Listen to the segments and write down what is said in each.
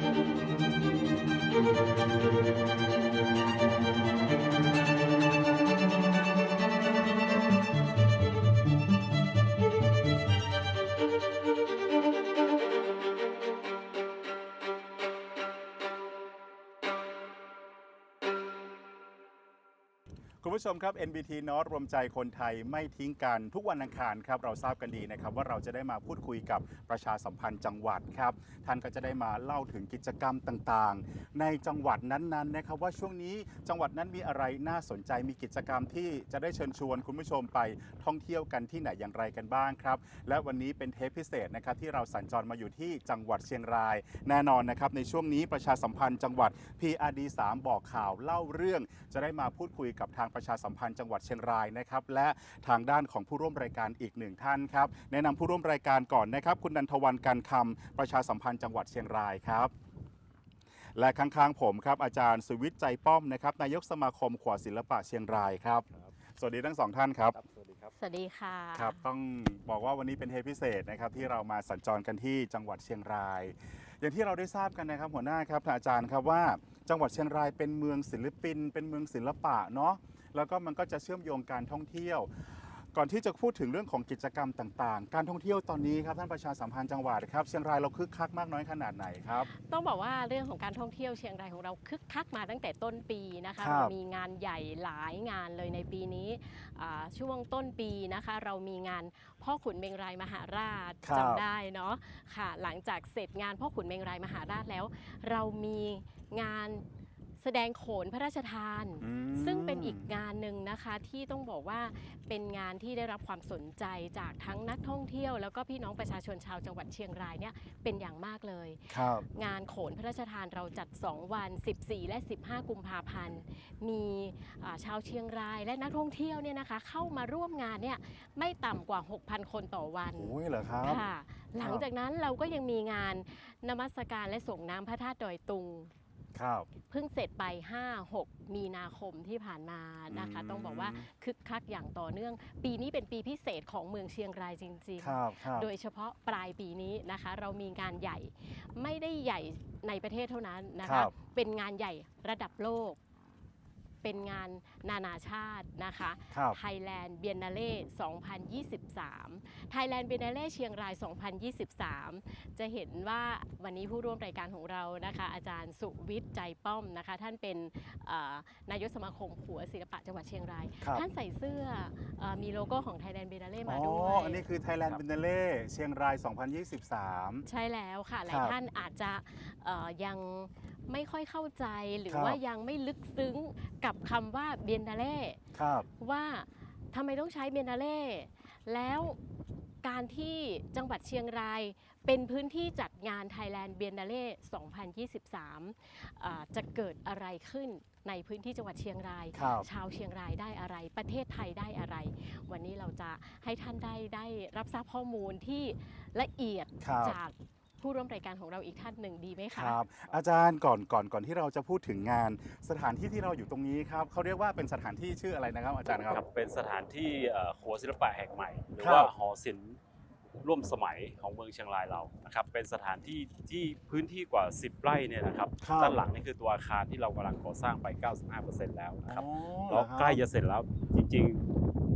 thank you ผู้ชมครับ NBT North รวมใจคนไทยไม่ทิ้งกันทุกวันอังคารครับเราทราบกันดีนะครับว่าเราจะได้มาพูดคุยกับประชาสัมพันธ์จังหวัดครับท่านก็จะได้มาเล่าถึงกิจกรรมต่างๆ ในจังหวัดนั้นๆนะครับว่าช่วงนี้จังหวัดนั้นมีอะไรน่าสนใจมีกิจกรรมที่จะได้เชิญชวนคุณผู้ชมไปท่องเที่ยวกันที่ไหนอย่างไรกันบ้างครับและวันนี้เป็นเทปพิเศษนะครับที่เราสัญจรมาอยู่ที่จังหวัดเชียงราย แน่นอนนะครับในช่วงนี้ประชาสัมพันธ์จังหวัด PRD 3บอกข่าวเล่าเรื่อง จะได้มาพูดคุยกับทางประชาสัมพันธ์จังหวัดเชียงรายนะครับและทางด้านของผู้ร่วมรายการอีกหนึ่งท่านครับแนะนำผู้ร่วมรายการก่อนนะครับ คุณนันทวันกันคำประชาสัมพันธ์จังหวัดเชียงรายครับและข้างๆผมครับอาจารย์สุวิทย์ใจป้อมนะครับนายกสมาคมขวดศิลปะเชียงรายครับสวัสดีทั้งสองท่านครับสวัสดีครับสวัสดีค่ะครับต้องบอกว่าวันนี้เป็นเทปพิเศษนะครับที่เรามาสัญจรกันที่จังหวัดเชียงราย อย่างที่เราได้ทราบกันนะครับหัวหน้าครับท่านอาจารย์ครับว่าจังหวัดเชียงรายเป็นเมืองศิลปิน เป็นเมืองศิลปะเนาะ แล้วก็มันก็จะเชื่อมโยงการท่องเที่ยว ก่อนที่จะพูดถึงเรื่องของกิจกรรมต่างๆ การท่องเที่ยวตอนนี้ครับท่านประชาสัมพันธ์จังหวัดครับเชียงรายเราคึกคักมากน้อยขนาดไหนครับ ต้องบอกว่าเรื่องของการท่องเที่ยวเชียงรายของเราคึกคักมาตั้งแต่ต้นปีนะคะครับเรามีงานใหญ่หลายงานเลยในปีนี้อ่าช่วงต้นปีนะคะ เรามีงานพ่อขุนเมงรายมหาราชครับจำได้เนาะค่ะ หลังจากเสร็จงานพ่อขุนเมงรายมหาราชแล้ว เรามีงาน แสดงโขนพระราชทาน อืม ซึ่งเป็นอีกงานหนึ่งนะคะที่ต้องบอกว่าเป็นงานที่ได้รับความสนใจจากทั้งนักท่องเที่ยว แล้วก็พี่น้องประชาชนชาวจังหวัดเชียงรายเนี่ยเป็นอย่างมากเลย ครับ งานโขนพระราชทานเราจัด 2 วัน 14 และ 15 กุมภาพันธ์ มีอ่าชาวเชียงรายและนักท่องเที่ยวเนี่ยนะคะ เข้ามาร่วมงานเนี่ยไม่ต่ำกว่า 6,000 คนต่อวัน โอ้ยเหรอครับ ค่ะหลังจากนั้นเราก็ยังมีงานนมัสการและส่งน้ำพระธาตุดอยตุง ครับเพิ่งเสร็จไป 5-6 มีนาคมที่ผ่านมานะคะอืมต้องบอกว่าคึกคักอย่างต่อเนื่อง ปีนี้เป็นปีพิเศษของเมืองเชียงรายจริงๆครับครับโดยเฉพาะปลายปีนี้นะคะ เรามีงานใหญ่ไม่ได้ใหญ่ในประเทศเท่านั้นนะครัคะบเป็นงานใหญ่ระดับโลก เป็นงานนานาชาตินะคะครับ Thailand Biennale 2023 Thailand Biennale เชียงราย 2023 จะเห็นว่าวันนี้ผู้ร่วมรายการของเรานะคะ อาจารย์สุวิทย์ใจป้อมนะคะ ท่านเป็นเอ่อนายกสมาคมขัวศิลปะจังหวัดเชียงรายครับท่านใส่เสื้อเออมีโลโก้ของ Thailand Biennale มาอ๋อด้วยอันนี้คือ Thailand b i n n a l e เชียงราย 2023 ใช่แล้วค่ะหลาคยรับท่านอาจจะเอ่อยังไม่ค่อยเข้าใจหรือครับว่ายังไม่ลึกซึ้งกับคำว่าเบียนนาเล่ครับว่าทำไมต้องใช้เบียนนาเล่แล้วการที่จังหวัดเชียงรายเป็นพื้นที่จัดงาน Thailand b i e n n a l e 2023อ่าจะเกิดอะไรขึ้นในพื้นที่จังหวัดเชียงรายครับชาวเชียงรายได้อะไร ประเทศไทยได้อะไร วันนี้เราจะให้ท่านได้ได้รับทราบข้อมูลที่ละเอียดครับจาก ผู้ร่วมรายการของเราอีกท่านหนึ่งดีไหมคคะรับ อาจารย์ก่อนก่อนก่อนที่เราจะพูดถึงงาน สถานที่ที่เราอยู่ตรงนี้ครับเขาเรียกว่าเป็นสถานที่ชื่ออะไรนะครับ อาจารย์ครับครับเป็นสถานที่เอ่อครัวศิลปะแห่งใหม่ หรือครับว่าหอศิลป์ร่วมสมัยของเมืองเชียงรายเรานะครับ เป็นสถานที่ที่พื้นที่กว่า 10 ไร่เนี่ยนะครับครับด้านหลังนี่คือตัวอาคารที่เรากำลังก่อสร้างไป 95%แล้วนะครับอ๋อเหรเราอครับใกล้จะเสร็จแล้วจริงๆ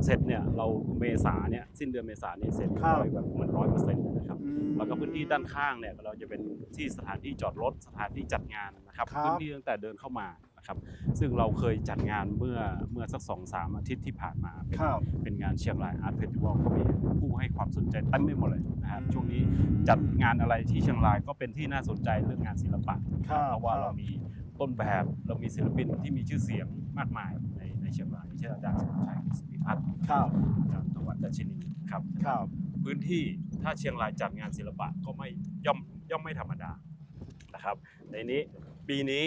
เสร็จเนี่ยเราเมษาเนี่ยสิ้นเดือนเมษาเนี่ยเสร็จครับร้อยแบบมันร้อยเปอร์เซ็นต์นะครับอืมแล้วก็พื้นที่ด้านข้างเนี่ยเราจะเป็นที่สถานที่จอดรถสถานที่จัดงานนะครับครับพื้นที่ตั้งแต่เดินเข้ามานะครับซึ่งเราเคยจัดงานเมื่อเมื่อสักสองสามอาทิตย์ที่ผ่านมา เป็นครับเป็นงานเชียงรายอาร์ตเฟสติวัลก็มีผู้ให้ความสนใจเต็มไปหมดเลยนะครับอืมช่วงนี้จัดงานอะไรที่เชียงรายก็เป็นที่น่าสนใจเรื่องงานศิลปะครับเพราะว่าครับเรามี ต้นแบบเรามีศิลปินที่มีชื่อเสียงมากมายในในเชียงรายเช่นอาจารย์สมชัยศรีพัฒน์ครับอาจารย์ตะวันดัชนีครับครับ พื้นที่ถ้าเชียงรายจัดงานศิลปะก็ไม่ย่อมย่อมไม่ธรรมดานะครับ ในนี้ปีนี้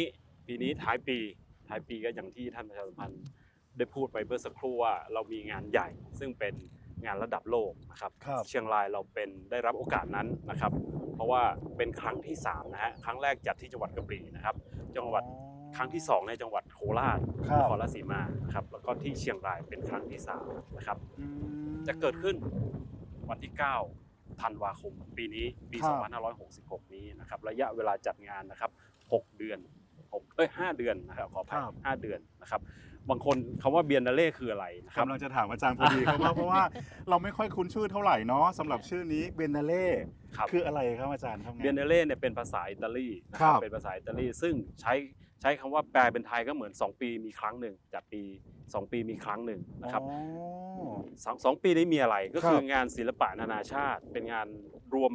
ปีนี้ท้ายปีท้ายปีก็อย่างที่ท่านประชาสัมพันธ์ได้พูดไปเมื่อสักครู่ว่าเรามีงานใหญ่ซึ่งเป็นงานระดับโลกนะครับครับเชียงรายเราเป็นได้รับโอกาสนั้นนะครับ เพราะว่าเป็นครั้งที่3นะฮะครั้งแรกจัดที่จังหวัดกระบี่นะครับ จังหวัดครั้งที่สองในจังหวัดโคราชครันบครราชสีมานะครับแล้วก็ที่เชียงรายเป็นครั้งที่สามนะครับอืมจะเกิดขึ้นวันที่ 9 ธันวาคม ปีนี้ปีครับ2566 นี้นะครับระยะเวลาจัดงานนะครับ 6 เดือน 6เอ้ย5เดือนนะครับขออภัยครับ5เดือนนะครับบางคนคำว่าเบียนนาเล่คืออะไรนะครับ กำลังจะถามอาจารย์พอดีครับว่าเพราะว่าเราไม่ค่อยคุ้นชื่อเท่าไหร่เนาะสำหรับชื่อนี้เบนนาเล่ครับ คืออะไรครับอาจารย์ครับ เบียนเนเล่เนี่ยเป็นภาษาอิตาลีนะคครัรับบ เป็นภาษาอิตาลีซึ่งใช้ใช้คำว่าแปลเป็นไทยก็เหมือน 2 ปีมีครั้งหนึ่งจัดปี 2 ปีมีครั้งหนึ่งนะครับ อ๋อ สองสองปีนี้มีอะไรก็ครับคืองานศิลปะนานาชาติ เป็นงานรวม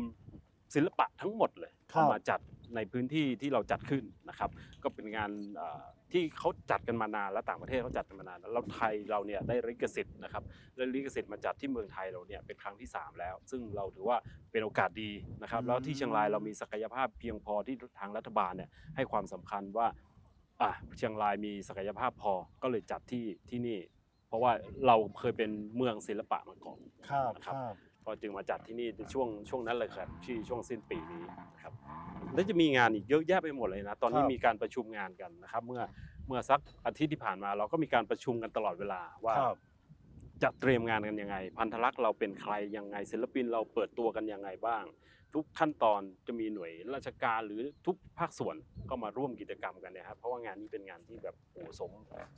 ศิลปะทั้งหมดเลยครับ เอามาจัด ในพื้นที่ที่เราจัดขึ้นนะครับ ก็เป็นงานเอ่อที่เขาจัดกันมานานและต่างประเทศเขาจัดกันมานานแล้วแล้วไทยเราเนี่ยได้ลิขสิทธิ์นะครับได้ลิขสิทธิ์มาจัดที่เมืองไทยเราเนี่ยเป็นครั้งที่ 3 แล้ว ซึ่งเราถือว่าเป็นโอกาสดีนะครับแล้วที่เชียงรายเรามีศักยภาพเพียงพอที่ทางรัฐบาลเนี่ยให้ความสำคัญว่าอะเชียงรายมีศักยภาพพอก็เลยจัดที่ที่นี่ เพราะว่าเราเคยเป็นเมืองศิลปะมาก่อนครับนะคครัรับบ ก็จึงมาจัดที่นี่ในช่วงช่วงนั้นเลยครับที่ช่วงสิ้นปีนี้นะครับแล้วจะมีงานอีกเยอะแยะไปหมดเลยนะ ตอนนี้ครับมีการประชุมงานกันนะครับ เมื่อเมื่อสักอาทิตย์ที่ผ่านมา เราก็มีการประชุมกันตลอดเวลาว่าครับจะเตรียมงานกันยังไง พันธลักษณ์เราเป็นใครยังไงศิลปินเราเปิดตัวกันยังไงบ้าง ทุกขั้นตอนจะมีหน่วยราชการหรือทุกภาคส่วนก็มาร่วมกิจกรรมกันเนี่ยครับเพราะว่างานนี้เป็นงานที่แบบโอ้สม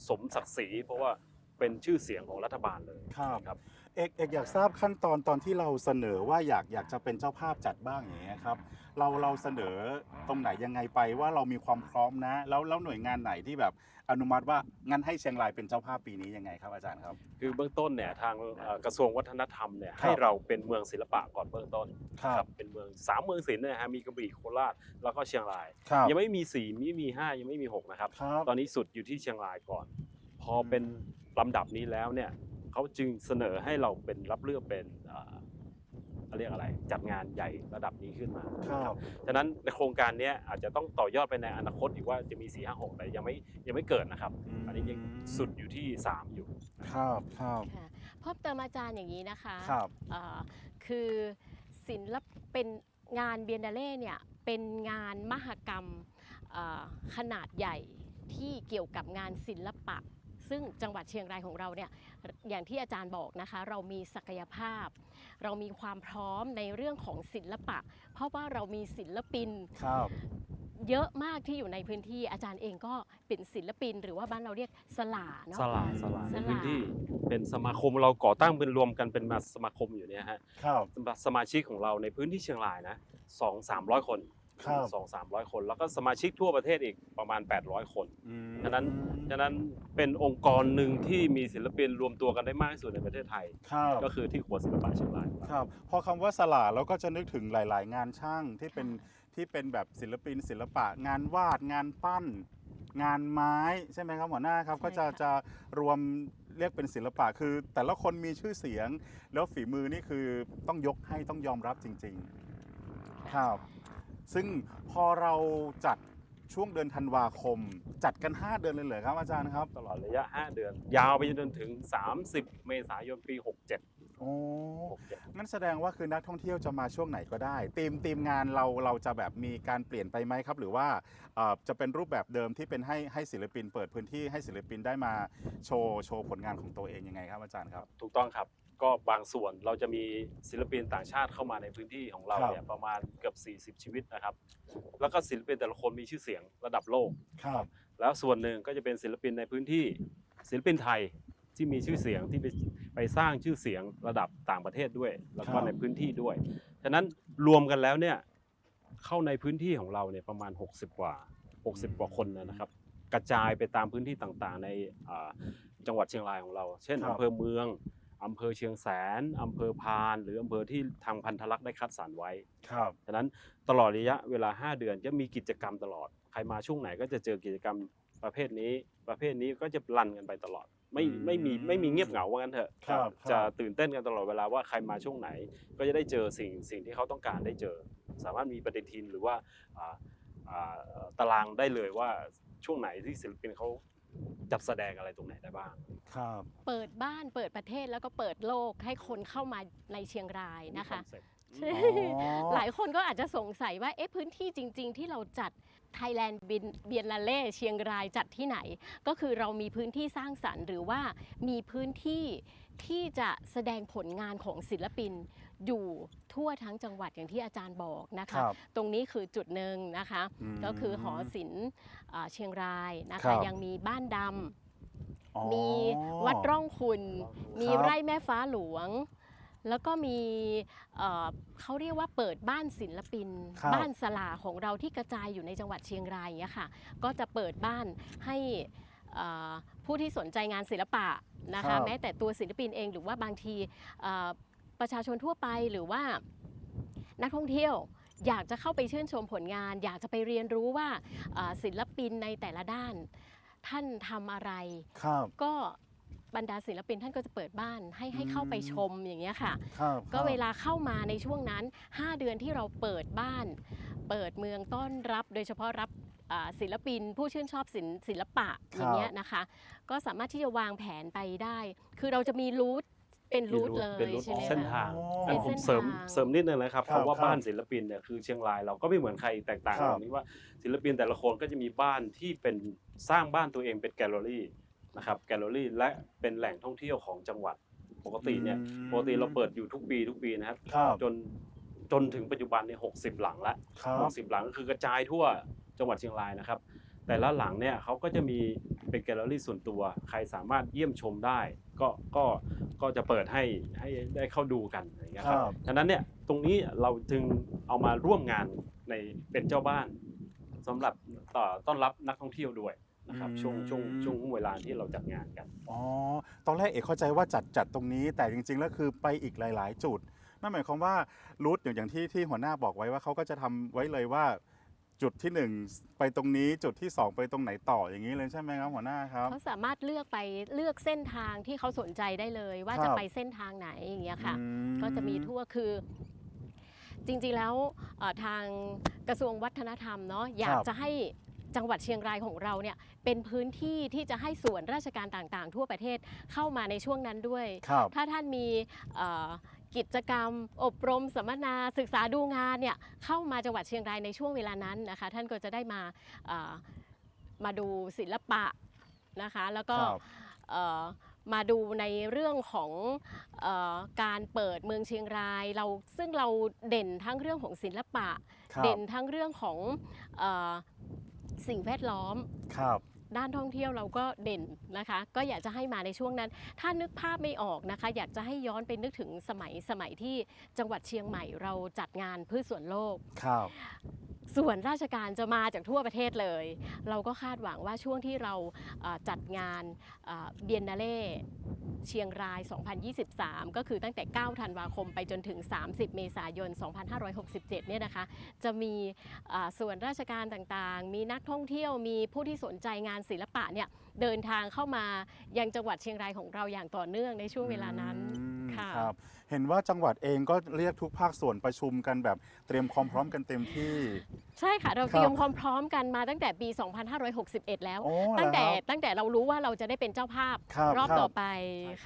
สมศักดิ์ศรีเพราะว่า เป็นชื่อเสียงของรัฐบาลเลยครับครับ เอกเอกอยากทราบขั้นตอนตอนที่เราเสนอว่าอยากอยากจะเป็นเจ้าภาพจัดบ้างอย่างเงี้ยครับเราเราเสนอตรงไหนยังไงไปว่าเรามีความพร้อมนะ แล้วแล้วหน่วยงานไหนที่แบบอนุมัติว่างั้นให้เชียงรายเป็นเจ้าภาพปีนี้ยังไงครับอาจารย์ครับ คือเบื้องต้นเนี่ยทางเอ่อกระทรวงวัฒนธรรมเนี่ยครับให้เราเป็นเมืองศิลปะก่อนเบื้องต้นครับ เป็นเมืองสามเมืองศิลป์เนยนะฮะมีกระบี่โคราชแล้วก็เชียงราย ครับยังไม่มีสี่ไม่มีห้ายังไม่มีหกนะครับ ครับ ตอนนี้สุดอยู่ที่เชียงรายก่อน พอเป็น ลำดับนี้แล้วเนี่ยเขาจึงเสนอให้เราเป็นรับเลือกเป็นเอ่อเขาเรียกอะไรจัดงานใหญ่ระดับนี้ขึ้นมาครับฉะนั้นในโครงการเนี้ยอาจจะต้องต่อยอดไปในอนาคตอีกว่าจะมี4 5 6แต่ยังไม่ยังไม่เกิดนะครับ อันนี้ยังสุดอยู่ที่ 3 อยู่ครับครับค่ะเพิ่มเติมอาจารย์อย่างนี้นะคะครับเอ่อคือศิลปเป็นงานเบียนนาเล่เนี่ยเป็นงานมหกรรมเอ่อขนาดใหญ่ที่เกี่ยวกับงานศิลปะ ซึ่งจังหวัดเชียงรายของเราเนี่ยอย่างที่อาจารย์บอกนะคะ เรามีศักยภาพ เรามีความพร้อมในเรื่องของศิลปะ เพราะว่าเรามีศิลปินครับเยอะมากที่อยู่ในพื้นที่อาจารย์เองก็เป็นศิลปิน หรือว่าบ้านเราเรียกสลาเนาะสลาสลาสในลาพื้นที่เป็นสมาคมเราก่อตั้งเป็นรวมกันเป็นมาสมาคมอยู่เนี่ยฮะครับสมาชิกของเราในพื้นที่เชียงรายนะสองสามร้อยคน ครับ สองสามร้อยคน แล้วก็สมาชิกทั่วประเทศอีกประมาณ 800 คนอืมฉะนั้น ฉะนั้นเป็นองค์กรหนึ่งที่มีศิลปินรวมตัวกันได้มากที่สุดในประเทศไทย ครับก็คือที่ขวดศิลปะเชียงรายครับ พอคำว่าสลาเราก็จะนึกถึงหลาย ๆ งานช่างที่เป็นที่เป็นแบบศิลปินศิลปะ งานวาดงานปั้น งานไม้ใช่ไหมครับหัวหน้าครับ ใช่ก็จะค่ะ จะรวมเรียกเป็นศิลปะคือ แต่ละคนมีชื่อเสียง แล้วฝีมือนี่คือต้องยกให้ต้องยอมรับจริง ๆ ครับ ซึ่งพอเราจัดช่วงเดือนธันวาคม จัดกัน 5 เดือนเลยเหรอครับอาจารย์ครับ ตลอดระยะ 5 เดือน ยาวไปจนถึง 30 เมษายนปี 67 โอ้67งั้นแสดงว่าคือนักท่องเที่ยวจะมาช่วงไหนก็ได้ทีมทีมงานเราเราจะแบบมีการเปลี่ยนไปไหมครับ หรือว่าเอ่อจะเป็นรูปแบบเดิมที่เป็นให้ให้ศิลปิน เปิดพื้นที่ให้ศิลปินได้มาโชว์โชว์ผลงานของตัวเองยังไงครับอาจารย์ครับ ถูกต้องครับ ก็บางส่วนเราจะมีศิลปินต่างชาติเข้ามาในพื้นที่ของเราครับ เนี่ยประมาณเกือบ 40 ชีวิตนะครับ แล้วก็ศิลปินแต่ละคนมีชื่อเสียงระดับโลก ครับ แล้วส่วนหนึ่งก็จะเป็นศิลปินในพื้นที่ศิลปินไทยที่มีชื่อเสียงที่ไปไปสร้างชื่อเสียงระดับต่างประเทศด้วย แล้วก็ในพื้นที่ด้วยฉะนั้นรวมกันแล้วเนี่ยเข้าในพื้นที่ของเราเนี่ยประมาณ 60 กว่า 60 กว่าคนนะครับ กระจายไปตามพื้นที่ต่างๆ ในอ่าจังหวัดเชียงรายของเรา เช่นครับ อำเภอเมือง อำเภอเชียงแสนอำเภอพาน หรืออำเภอที่ทางพันธลักษณ์ได้คัดสรรไว้ครับฉะนั้นตลอดระยะเวลา 5 เดือนจะมีกิจกรรมตลอด ใครมาช่วงไหนก็จะเจอกิจกรรมประเภทนี้ ประเภทนี้ก็จะรันกันไปตลอด ไม่อืมไม่มีไม่มีเงียบเหงาว่างั้นเถอะครับจะครับตื่นเต้นกันตลอดเวลาว่าใครมาช่วงไหน ก็จะได้เจอสิ่งสิ่งที่เขาต้องการได้เจอ สามารถมีปฏิทินหรือว่าอ่าอ่าตารางได้เลยว่าช่วงไหนที่ศิลปินเขา จัดแสดงอะไรตรงไหนได้บ้าง ครับเปิดบ้านเปิดประเทศแล้วก็เปิดโลกให้คนเข้ามาในเชียงรายนะคะ มี concept ใช่อ๋อ หลายคนก็อาจจะสงสัยว่าเอ๊ะพื้นที่จริง ๆ ที่เราจัด Thailand Biennale เชียงรายจัดที่ไหน ก็คือเรามีพื้นที่สร้างสรรค์ หรือว่ามีพื้นที่ ที่จะแสดงผลงานของศิลปินอยู่ทั่วทั้งจังหวัดอย่างที่อาจารย์บอกนะคคะรับตรงนี้คือจุดหนึ่งนะคะมก็คือหอศิลป์อ่าเชียงรายนะครัคะ บ ยังมีบ้านดอ๋อำมีวัดร่องคุณ มีครับไร่แม่ฟ้าหลวง แล้วก็มีเอ่อเขาเรียกว่าเปิดบ้านศิลปิน ครับ บ้านสลาของเราที่กระจายอยู่ในจังหวัดเชียงรายอย่างเงี้ยค่ะ ก็จะเปิดบ้านให้เอ่อ ผู้ที่สนใจงานศิลปะนะครัคะ บ แม้แต่ตัวศิลปินเองหรือว่าบางทีเอ่อประชาชนทั่วไปหรือว่านักท่องเที่ยว อยากจะเข้าไปชื่นชมผลงาน อยากจะไปเรียนรู้ว่าเอ่อศิลปินในแต่ละด้าน ท่านทำอะไร ครับ ก็บรรดาศิลปินท่านก็จะเปิดบ้านให้ให้เข้าไปชมอย่างเงี้ยค่ะ ครับก็ครับเวลาเข้ามาในช่วงนั้น 5 เดือนที่เราเปิดบ้าน เปิดเมืองต้อนรับ โดยเฉพาะรับอ่า ศิลปิน ผู้ชื่นชอบศิลป์ศิลปะอย่างเงี้ยนะคะ ก็สามารถที่จะวางแผนไปได้ คือเราจะมีรูทเป็นรูทเลเป็นยรูทใช่ไหมเส้นคะ ทางอ๋ออันเป็ผนมเส้นเสริมทางเสริมนิดนึงนะครับครับคำว่าครับบ้านศิลปินเนี่ยคือเชียงรายเราก็ไม่เหมือนใครแตกต่างครับตรงนี้ว่าศิลปินแต่ละคนก็จะมีบ้านที่เป็นสร้างบ้านตัวเองเป็นแกลเลอรี่นะครับแกลเลอรี่และเป็นแหล่งท่องเที่ยวของจังหวัดปกติเนี่ยอืมปกติเราเปิดอยู่ทุกปีทุกปีนะครับครับจนจนถึงปัจจุบันเนี่ยหกสิบหลังละครับหกสิบหลังก็คือกระจายทั่ว จังหวัดเชียงรายนะครับ แต่ละหลังเนี่ยเขาก็จะมีเป็นแกลเลอรี่ส่วนตัว ใครสามารถเยี่ยมชมได้ ก็ก็ก็จะเปิดให้ให้ได้เข้าดูกันอย่างเงี้ยครับครับฉะนั้นเนี่ยตรงนี้เราจึงเอามาร่วมงานในเป็นเจ้าบ้านสำหรับต่อต้อนรับนักท่องเที่ยวด้วยนะครับอืมช่วงช่วงช่วงเวลาที่เราจัดงานกันอ๋อตอนแรกเอกเข้าใจว่าจัดจัดตรงนี้ แต่จริงๆแล้วคือไปอีกหลาย ๆ จุดนั่นหมายความว่ารูทอย่างอย่างที่ที่หัวหน้าบอกไว้ว่าเขาก็จะทำไว้เลยว่า จุดที่หนึ่งไปตรงนี้จุดที่สองไปตรงไหนต่ออย่างนี้เลยใช่ไหมครับหัวหน้าครับ เขาสามารถเลือกไปเลือกเส้นทางที่เขาสนใจได้เลย ว่าครับจะไปเส้นทางไหนอย่างเงี้ยค่ะ อืก็จะมีทั่วคือ จริงๆแล้วเอ่อทางกระทรวงวัฒนธรรมเนาะอยากจะให้จังหวัดเชียงรายของเราเนี่ยเป็นพื้นที่ที่จะให้ส่วนราชการต่างๆ ทั่วประเทศเข้ามาในช่วงนั้นด้วย ครับ ถ้าท่านมีเอ่อ กิจกรรม อบรมสัมมนาศึกษาดูงานเนี่ยเข้ามาจังหวัดเชียงรายในช่วงเวลานั้นนะคะ ท่านก็จะได้มาเอ่อมาดูศิลปะนะคะแล้วก็ครับเอ่อมาดูในเรื่องของเออการเปิดเมืองเชียงรายเราซึ่งเราเด่นทั้งเรื่องของศิลปะครับเด่นทั้งเรื่องของเออสิ่งแวดล้อมครับ ด้านท่องเที่ยวเราก็เด่นนะคะ ก็อยากจะให้มาในช่วงนั้น ถ้านึกภาพไม่ออกนะคะ อยากจะให้ย้อนไปนึกถึงสมัยสมัยที่จังหวัดเชียงใหม่เราจัดงานพืชสวนโลกครับ ส่วนราชการจะมาจากทั่วประเทศเลย เราก็คาดหวังว่าช่วงที่เราจัดงานเบียนนาเล่เชียงราย 2023 ก็คือตั้งแต่ 9 ธันวาคมไปจนถึง 30 เมษายน 2567 เนี่ยนะคะ จะมีส่วนราชการต่างๆ มีนักท่องเที่ยว มีผู้ที่สนใจงานศิลปะเนี่ยเดินทางเข้ามายังจังหวัดเชียงรายของเราอย่างต่อเนื่องในช่วงเวลานั้น ค่ะครับ เห็นว่าจังหวัดเองก็เรียกทุกภาคส่วนประชุมกันแบบเตรียมความพร้อมกันเต็มที่ ใช่ค่ะ เราครับเตรียมความพร้อมกันมาตั้งแต่ปี 2561 แล้วโอ้ตั้งแต่เหรอครับตั้งแต่เรารู้ว่าเราจะได้เป็นเจ้าภาพครับรอบครับต่อไป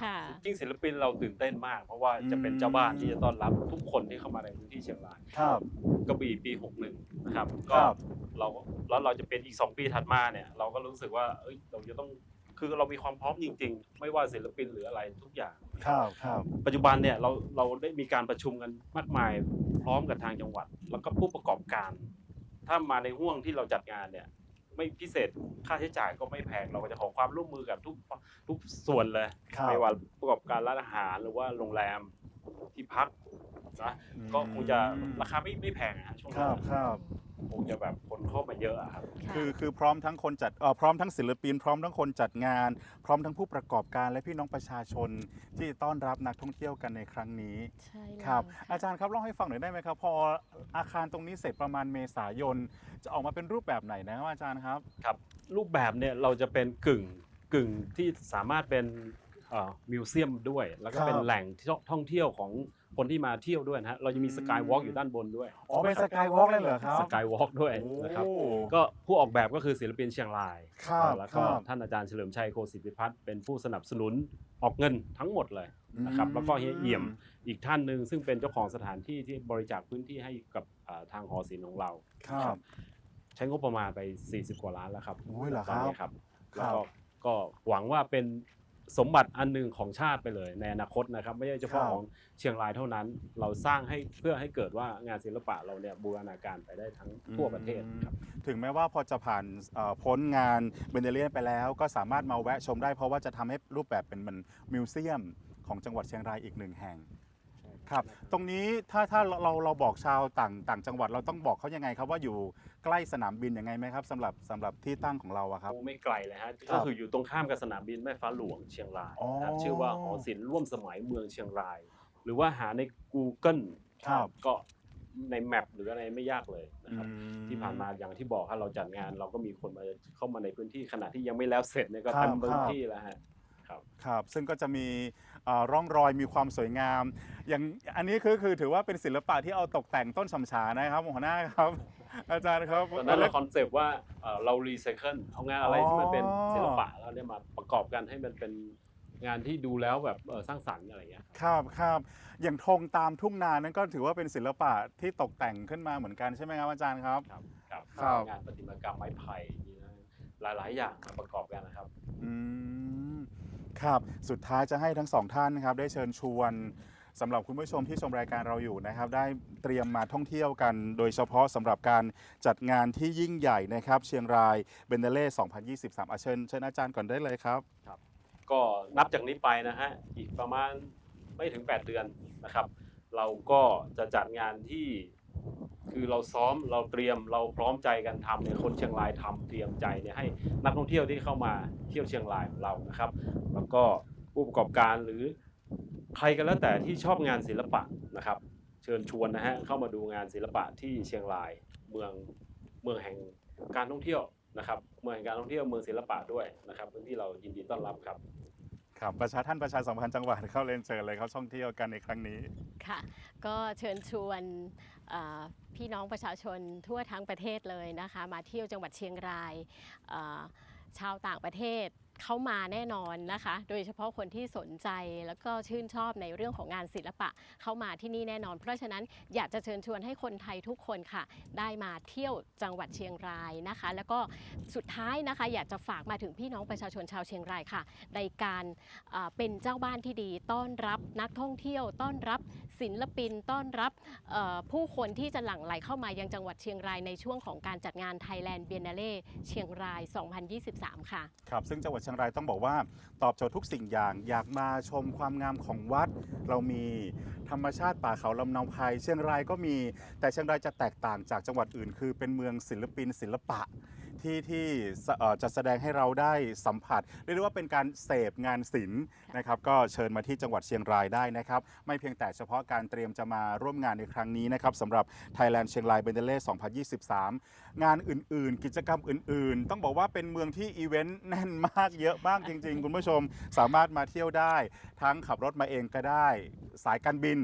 ค่ะจริงศิลปินเราตื่นเต้นมาก เพราะว่าจะเป็นเจ้าบ้านที่จะต้อนรับทุกคนที่เข้ามาในพื้นที่เชียงรายครับกระบี่ปี 61นะครับคก็รับเราแล้วเราจะเป็นอีก 2 ปีถัดมาเนี่ย เราก็รู้สึกว่าเอ้ยเราจะต้อง คือเรามีความพร้อมจริง ๆ ไม่ว่าศิลปินหรืออะไรทุกอย่าง ครับครับปัจจุบันเนี่ยเราเราได้มีการประชุมกันมากมายพร้อมกับทางจังหวัด แล้วก็ผู้ประกอบการ ถ้ามาในห่วงที่เราจัดงานเนี่ย ไม่พิเศษค่าใช้จ่ายก็ไม่แพงเราก็จะขอความร่วมมือกับทุกทุกส่วนเลยครับ ไม่ว่าประกอบการร้านอาหารหรือว่าโรงแรมที่พักนะก็คงจะราคาไม่ไม่แพงอะช่วงคนั้รันบครับ คงจะแบบคนเข้ามาเยอะอะครับค่ะคือคือพร้อมทั้งคนจัดเอ่อพร้อมทั้งศิลปิน พร้อมทั้งคนจัดงาน พร้อมทั้งผู้ประกอบการและพี่น้องประชาชนที่ต้อนรับนักท่องเที่ยวกันในครั้งนี้ใช่แล้วครับค่ะอาจารย์ครับเล่าให้ฟังหน่อยได้ไหมครับ พออาคารตรงนี้เสร็จประมาณเมษายน จะออกมาเป็นรูปแบบไหนนะครับอาจารย์ครับครับรูปแบบเนี่ยเราจะเป็นกึ่งกึ่งที่สามารถเป็น มิวเซียมด้วย แล้วก็ครับเป็นแหล่งท่องเที่ยวของคนที่มาเที่ยวด้วยนะฮะเราจะมีสกายวอล์กอยู่ด้านบนด้วยอ๋อเป็นสกายวอล์กเลยเหรอครับสกายวอล์กด้วยนะครับโอ้ก็ผู้ออกแบบก็คือศิลปินเชียงรายครับแล้วก็ครับท่านอาจารย์เฉลิมชัยโคศิพิพัฒน์เป็นผู้สนับสนุนออกเงินทั้งหมดเลยนะครับแล้วก็เฮียเอี่ยมอีกท่านหนึ่งซึ่งเป็นเจ้าของสถานที่ที่บริจาคพื้นที่ให้กับอ่าทางหอศิลป์ของเราครับช้งบประมาณไป 40 กว่าล้านแล้วครับโอ้ยเหรอตอนนี้ครับครับครับแล้วก็ก็หวังว่าเป็น สมบัติอันหนึ่งของชาติไปเลย ในอนาคตนะครับ ไม่ใช่เฉพาะครับของเชียงรายเท่านั้น เราสร้างให้เพื่อให้เกิดว่างานศิลปะเราเนี่ยบูรณาการไปได้ทั้งทั่วประเทศครับถึงแม้ว่าพอจะผ่านเอ่อพ้นงานเบนเดเลียนไปแล้ว ก็สามารถมาแวะชมได้เพราะว่าจะทำให้รูปแบบเป็นเหมือนมิวเซียมของจังหวัดเชียงรายอีกหนึ่งแห่ง ครับ ตรงนี้ถ้าถ้าเราเราเราบอกชาวต่างต่างจังหวัดเราต้องบอกเขายังไงครับว่าอยู่ใกล้สนามบินยังไงไหมครับสำหรับสำหรับที่ตั้งของเราอะครับ โอ้ไม่ไกลเลยฮะครัก็บคืออยู่ตรงข้ามกับสนามบินแม่ฟ้าหลวงเชียงรายอ๋อนะครับชื่อว่าหอศิลป์ร่วมสมัยเมืองเชียงราย หรือว่าหาใน Google ครับ ก็ในแมปหรืออะไรไม่ยากเลยนะครับ อืม ที่ผ่านมาอย่างที่บอกครับเราจัดงาน เราก็มีคนมาเข้ามาในพื้นที่ขณะที่ยังไม่แล้วเสร็จเนี่ยก็ครับเต็มพื้คนรับที่แล้วฮะ ครับครับซึ่งก็จะมีเอ่อร่องรอยมีความสวยงาม อย่างอันนี้คือคือถือว่าเป็นศิลปะที่เอาตกแต่งต้นสำฉานะครับหัวหน้าครับ อาจารย์ครับ ตอนนั้นเราคอนเซปต์ว่าเอ่อเรารีไซเคิลเอางานอะไรที่มันเป็นอ๋อ ศิลปะแล้วเนี่ยมาประกอบกันให้มันเป็นงานที่ดูแล้วแบบเอ่อสร้างสรรค์อะไรอย่างเงี้ยครับครับอย่างธงตามทุ่งนานั้นก็ถือว่าเป็นศิลปะที่ตกแต่งขึ้นมาเหมือนกันใช่ไหมครับอาจารย์ครับ ครับครับครับ งานประติมากรรมไม้ไผ่นี่นะหลายๆ อย่างมาประกอบกันนะครับ อืม ครับ สุดท้ายจะให้ทั้งสองท่านนะครับได้เชิญชวนสำหรับคุณผู้ชมที่ชมรายการเราอยู่นะครับ ได้เตรียมมาท่องเที่ยวกัน โดยเฉพาะสำหรับการจัดงานที่ยิ่งใหญ่นะครับ เชียงรายเบนเดเล่2023อาเชิญเชิญอาจารย์ก่อนได้เลยครับ ก็นับจากนี้ไปนะฮะอีกประมาณไม่ถึง 8 เดือนนะครับ เราก็จะจัดงานที่ คือเราซ้อมเราเตรียมเราพร้อมใจกันทำเนี่ยคนเชียงรายทำเตรียมใจเนี่ยให้นักท่องเที่ยวที่เข้ามาเที่ยวเชียงรายของเรานะครับ แล้วก็ผู้ประกอบการหรือใครก็แล้วแต่ที่ชอบงานศิลปะนะครับ เชิญชวนนะฮะเข้ามาดูงานศิลปะที่เชียงรายเมืองเมืองแห่งการท่องเที่ยวนะครับเมืองแห่งการท่องเที่ยวเมืองศิลปะด้วยนะครับพื้นที่เรายินดีต้อนรับครับ ครับประชาท่านประชาสัมพันธ์จังหวัดเข้าเรียนเชิญเลยครับท่องเที่ยวกันในครั้งนี้ ค่ะ ก็เชิญชวนเอ่อพี่น้องประชาชนทั่วทั้งประเทศเลยนะคะ มาเที่ยวจังหวัดเชียงรายเอ่อชาวต่างประเทศ เข้ามาแน่นอนนะคะ โดยเฉพาะคนที่สนใจแล้วก็ชื่นชอบในเรื่องของงานศิลปะ เข้ามาที่นี่แน่นอน เพราะฉะนั้นอยากจะเชิญชวนให้คนไทยทุกคนค่ะ ได้มาเที่ยวจังหวัดเชียงรายนะคะ แล้วก็สุดท้ายนะคะ อยากจะฝากมาถึงพี่น้องประชาชนชาวเชียงรายค่ะ ในการเป็นเจ้าบ้านที่ดี ต้อนรับนักท่องเที่ยว ต้อนรับศิลปิน ต้อนรับผู้คนที่จะหลั่งไหลเข้ามายังจังหวัดเชียงรายในช่วงของการจัดงาน Thailand Biennale เชียงราย 2023 ค่ะ ครับ ซึ่งจังหวัดชียงรายต้องบอกว่าตอบโจทย์ทุกสิ่งอย่าง อยากมาชมความงามของวัด เรามีธรรมชาติป่าเขาลำเนาไพรเชียงรายก็มี แต่เชียงรายจะแตกต่างจากจังหวัดอื่น คือเป็นเมืองศิลปินศิลปะ ที่ที่เอ่อจะแสดงให้เราได้สัมผัส เรียกได้ว่าเป็นการเสพงานศิลป์นะครับ ก็เชิญมาที่จังหวัดเชียงรายได้นะครับ ไม่เพียงแต่เฉพาะการเตรียมจะมาร่วมงานในครั้งนี้นะครับสำหรับ Thailand เชียงรายเบนเดเล่2023 งานอื่นๆ กิจกรรมอื่นๆ ต้องบอกว่าเป็นเมืองที่อีเวนต์แน่นมากเยอะมากจริงๆ คุณผู้ชมสามารถมาเที่ยวได้ ทั้งขับรถมาเองก็ได้ สายการบิน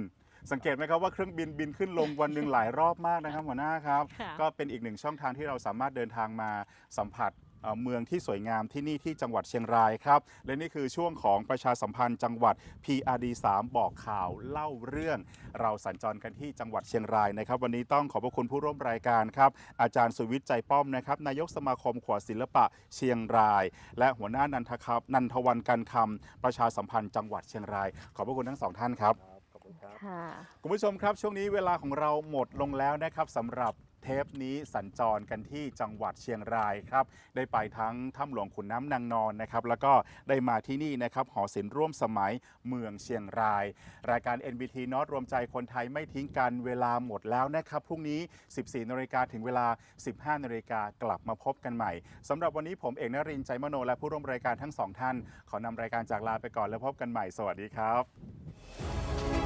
สังเกตไหมครับว่าเครื่องบินบินขึ้นลงวันหนึ่งหลายรอบมากนะครับหัวหน้าครับ ค่ะ ก็เป็นอีกหนึ่งช่องทางที่เราสามารถเดินทางมาสัมผัสเอ่อเมืองที่สวยงามที่นี่ที่จังหวัดเชียงรายครับ และนี่คือช่วงของประชาสัมพันธ์จังหวัด PRD 3 บอกข่าวเล่าเรื่อง เราสัญจรกันที่จังหวัดเชียงรายนะครับ วันนี้ต้องขอบพระคุณผู้ร่วมรายการครับ อาจารย์สุวิทย์ใจป้อมนะครับ นายกสมาคมขวดศิลปะเชียงราย และหัวหน้านันทครับนันทวันกันคำประชาสัมพันธ์จังหวัดเชียงราย ขอบพระคุณทั้งสองท่านครับขอบ คุณครับ ค่ะ คุณผู้ชมครับ ช่วงนี้เวลาของเราหมดลงแล้วนะครับสำหรับเทปนี้สัญจรกันที่จังหวัดเชียงรายครับ ได้ไปทั้งถ้ำหลวงขุนน้ำนางนอนนะครับ แล้วก็ได้มาที่นี่นะครับหอศิลป์ร่วมสมัยเมืองเชียงราย รายการ NBT นอตรวมใจคนไทยไม่ทิ้งกันเวลาหมดแล้วนะครับ พรุ่งนี้ 14นาฬิกาถึงเวลา 15นาฬิกากลับมาพบกันใหม่สำหรับวันนี้ผมเอกนรินทร์ใจมโนและผู้ร่วมรายการทั้งสองท่าน ขอนำรายการจากลาไปก่อนแล้วพบกันใหม่สวัสดีครับ